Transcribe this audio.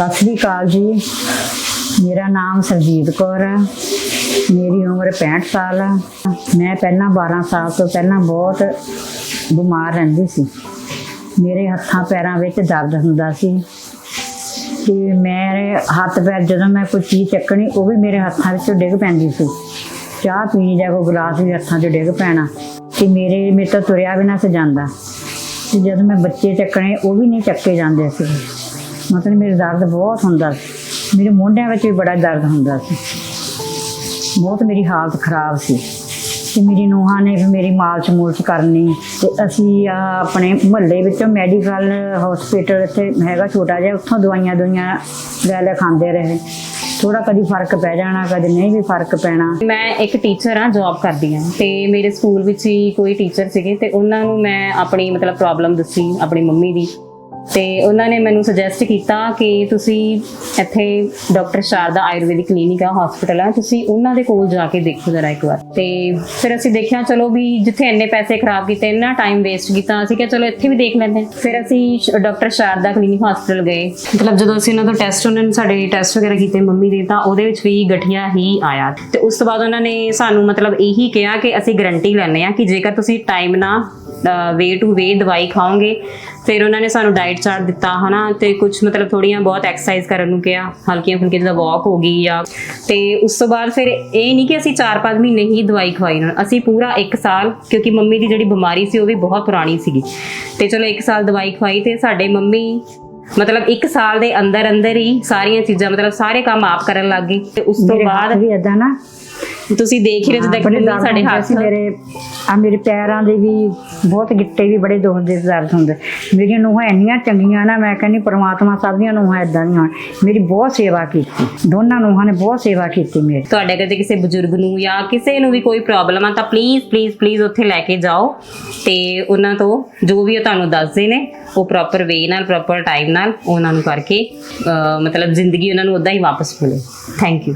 ਸਤਿ ਸ੍ਰੀ ਅਕਾਲ ਜੀ। ਮੇਰਾ ਨਾਮ ਸਰਜੀਤ ਕੌਰ ਹੈ। ਮੇਰੀ ਉਮਰ 65 ਸਾਲ ਹੈ। ਮੈਂ ਪਹਿਲਾਂ 12 ਸਾਲ ਤੋਂ ਪਹਿਲਾਂ ਬਹੁਤ ਬਿਮਾਰ ਰਹਿੰਦੀ ਸੀ। ਮੇਰੇ ਹੱਥਾਂ ਪੈਰਾਂ ਵਿੱਚ ਦਰਦ ਹੁੰਦਾ ਸੀ। ਤੇ ਮੇਰੇ ਹੱਥ ਪੈਰ ਜਦੋਂ ਮੈਂ ਕੋਈ ਚੀਜ਼ ਚੱਕਣੀ, ਉਹ ਵੀ ਮੇਰੇ ਹੱਥਾਂ ਵਿੱਚੋਂ ਡਿੱਗ ਪੈਂਦੀ ਸੀ। ਚਾਹ ਪੀਣੀ ਜਾਂ ਕੋਈ ਗਲਾਸ ਵੀ ਹੱਥਾਂ 'ਚ ਡਿੱਗ ਪੈਣਾ ਤੇ ਮੇਰੇ ਮੇਰੇ ਤੋਂ ਤੁਰਿਆ ਵੀ ਨਾ ਸੀ ਜਾਂਦਾ। ਤੇ ਜਦੋਂ ਮੈਂ ਬੱਚੇ ਚੱਕਣੇ, ਉਹ ਵੀ ਨਹੀਂ ਚੱਕੇ ਜਾਂਦੇ ਸੀ। ਮਤਲਬ ਮੇਰੇ ਦਰਦ ਬਹੁਤ ਹੁੰਦਾ ਸੀ। ਮੇਰੇ ਮੋਢਿਆਂ ਵਿੱਚ ਵੀ ਬੜਾ ਦਰਦ ਹੁੰਦਾ ਸੀ। ਬਹੁਤ ਮੇਰੀ ਹਾਲਤ ਖਰਾਬ ਸੀ। ਤੇ ਮੇਰੀ ਨੂੰਹਾਂ ਨੇ ਵੀ ਮੇਰੀ ਮਾਲਸ਼ ਮੂਲਸ਼ ਕਰਨੀ ਤੇ ਅਸੀਂ ਆ ਆਪਣੇ ਮੁਹੱਲੇ ਵਿੱਚੋਂ ਮੈਡੀਕਲ ਹਸਪੀਟਲ ਇੱਥੇ ਹੈਗਾ ਛੋਟਾ ਜਿਹਾ, ਉੱਥੋਂ ਦਵਾਈਆਂ ਦੁਈਆਂ ਲੈ ਲੈ ਖਾਂਦੇ ਰਹੇ। ਥੋੜਾ ਕਦੀ ਫ਼ਰਕ ਪੈ ਜਾਣਾ, ਕਦੇ ਨਹੀਂ ਵੀ ਫ਼ਰਕ ਪੈਣਾ। ਮੈਂ ਇੱਕ ਟੀਚਰ ਆ ਜੌਬ ਕਰਦੀ ਆ ਤੇ ਮੇਰੇ ਸਕੂਲ ਵਿੱਚ ਹੀ ਕੋਈ ਟੀਚਰ ਸੀਗੇ ਤੇ ਉਹਨਾਂ ਨੂੰ ਮੈਂ ਆਪਣੀ ਮਤਲਬ ਪ੍ਰੋਬਲਮ ਦੱਸੀ ਆਪਣੀ ਮੰਮੀ ਦੀ। ਤੇ ਉਹਨਾਂ ਨੇ ਮੈਨੂੰ ਸੁਜੈਸਟ ਕੀਤਾ ਕਿ ਤੁਸੀਂ ਇੱਥੇ ਡਾਕਟਰ ਸ਼ਾਰਦਾ ਆਯੁਰਵੈਦਿਕ ਕਲੀਨਿਕ ਆ ਹਸਪੀਟਲ ਆ, ਤੁਸੀਂ ਉਹਨਾਂ ਦੇ ਕੋਲ ਜਾ ਕੇ ਦੇਖੋ ਜਰਾ ਇੱਕ ਵਾਰ। ਤੇ ਫਿਰ ਅਸੀਂ ਦੇਖਿਆ, ਚਲੋ ਵੀ ਜਿੱਥੇ ਇੰਨੇ ਪੈਸੇ ਖਰਾਬ ਕੀਤੇ, ਇੰਨਾ ਟਾਈਮ ਵੇਸਟ ਕੀਤਾ, ਅਸੀਂ ਕਿਹਾ ਚਲੋ ਇੱਥੇ ਵੀ ਦੇਖ ਲੈਂਦੇ ਫਿਰ ਅਸੀਂ ਡਾਕਟਰ ਸ਼ਾਰਦਾ ਕਲੀਨਿਕ ਹਸਪੀਟਲ ਗਏ। ਮਤਲਬ ਜਦੋਂ ਅਸੀਂ ਉਹਨਾਂ ਤੋਂ ਟੈਸਟ ਉਹਨਾਂ ਨੇ ਸਾਡੇ ਟੈਸਟ ਵਗੈਰਾ ਕੀਤੇ ਮੰਮੀ ਦੇ, ਤਾਂ ਉਹਦੇ ਵਿੱਚ ਵੀ ਗਠੀਆ ਹੀ ਆਇਆ। ਤੇ ਉਸ ਤੋਂ ਬਾਅਦ ਉਹਨਾਂ ਨੇ ਸਾਨੂੰ ਮਤਲਬ ਇਹੀ ਕਿਹਾ ਕਿ ਅਸੀਂ ਗਾਰੰਟੀ ਲੈਂਦੇ ਆ ਕਿ ਜੇਕਰ ਤੁਸੀਂ ਟਾਈਮ ਨਾ ਵੇ ਟੂ ਵੇ ਦਵਾਈ ਖਾਓਗੇ। ਫਿਰ ਉਹਨਾਂ ਨੇ ਸਾਨੂੰ ਡਾਈਟ ਚਾਰਟ ਦਿੱਤਾ ਹਨਾ ਤੇ ਕੁਝ ਮਤਲਬ ਥੋੜੀਆਂ ਬਹੁਤ ਐਕਸਰਸਾਈਜ਼ ਕਰਨ ਨੂੰ ਕਿਹਾ। ਹਲਕੀਆਂ ਫੁਲਕੀਆਂ ਜਿੱਦਾਂ ਵਾਕ ਹੋ ਗਈ ਜਾਂ ਤੇ ਉਸ ਤੋਂ ਬਾਅਦ ਫਿਰ ਇਹ ਨਹੀਂ ਕਿ ਅਸੀਂ 4-5 ਮਹੀਨੇ ਹੀ ਦਵਾਈ ਖਵਾਈ ਨੂੰ। ਅਸੀਂ ਪੂਰਾ 1 ਸਾਲ ਕਿਉਂਕਿ ਮੰਮੀ ਦੀ ਜਿਹੜੀ ਬਿਮਾਰੀ ਸੀ ਉਹ ਵੀ ਬਹੁਤ ਪੁਰਾਣੀ ਸੀਗੀ। ਤੇ ਚਲੋ 1 ਸਾਲ ਦਵਾਈ ਖਵਾਈ ਤੇ ਸਾਡੇ ਮੰਮੀ ਮਤਲਬ 1 ਸਾਲ ਦੇ ਅੰਦਰ ਅੰਦਰ ਹੀ ਸਾਰੀਆਂ ਚੀਜ਼ਾਂ ਮਤਲਬ ਸਾਰੇ ਕੰਮ ਆਪ ਕਰਨ ਲੱਗ ਗਏ। ਤੇ ਉਸ ਤੋਂ ਬਾਅਦ ਵੀ ਏਦਾਂ ਨਾ ਤੁਸੀਂ ਦੇਖ ਹੀ ਰਹੇ ਮੰਮੀ ਦਰਦ ਸਾਡੇ ਹੱਥ ਸੀ ਮੇਰੇ। ਆ ਮੇਰੇ ਪੈਰਾਂ ਦੇ ਵੀ ਬਹੁਤ ਗਿੱਟੇ ਵੀ ਬੜੇ ਦੁਖਦੇ ਦਰਦ ਹੁੰਦੇ। ਮੇਰੀਆਂ ਨੂੰਹਾਂ ਇੰਨੀਆਂ ਚੰਗੀਆਂ ਨਾ ਮੈਂ ਕਹਿੰਦੀ ਪ੍ਰਮਾਤਮਾ ਸਭ ਦੀਆਂ ਨੂੰਹਾਂ ਇਦਾਂ ਦੀਆਂ। ਮੇਰੀ ਬਹੁਤ ਸੇਵਾ ਕੀਤੀ। ਦੋਨਾਂ ਨੂੰਹਾਂ ਨੇ ਬਹੁਤ ਸੇਵਾ ਕੀਤੀ ਮੇਰੀ। ਤੁਹਾਡੇ ਕਦੇ ਕਿਸੇ ਬਜ਼ੁਰਗ ਨੂੰ ਜਾਂ ਕਿਸੇ ਨੂੰ ਵੀ ਕੋਈ ਪ੍ਰੋਬਲਮ ਆ ਤਾਂ ਪਲੀਜ਼ ਪਲੀਜ਼ ਪਲੀਜ਼ ਉੱਥੇ ਲੈ ਕੇ ਜਾਓ। ਤੇ ਉਹਨਾਂ ਤੋਂ ਜੋ ਵੀ ਉਹ ਤੁਹਾਨੂੰ ਦੱਸਦੇ ਨੇ ਉਹ ਪ੍ਰੋਪਰ ਵੇ ਨਾਲ ਪ੍ਰੋਪਰ ਟਾਈਮ ਨਾਲ ਉਹਨਾਂ ਨੂੰ ਕਰਕੇ ਮਤਲਬ ਜ਼ਿੰਦਗੀ ਉਹਨਾਂ ਨੂੰ ਉਦਾਂ ਹੀ ਵਾਪਸ ਮਿਲੇ। Thank you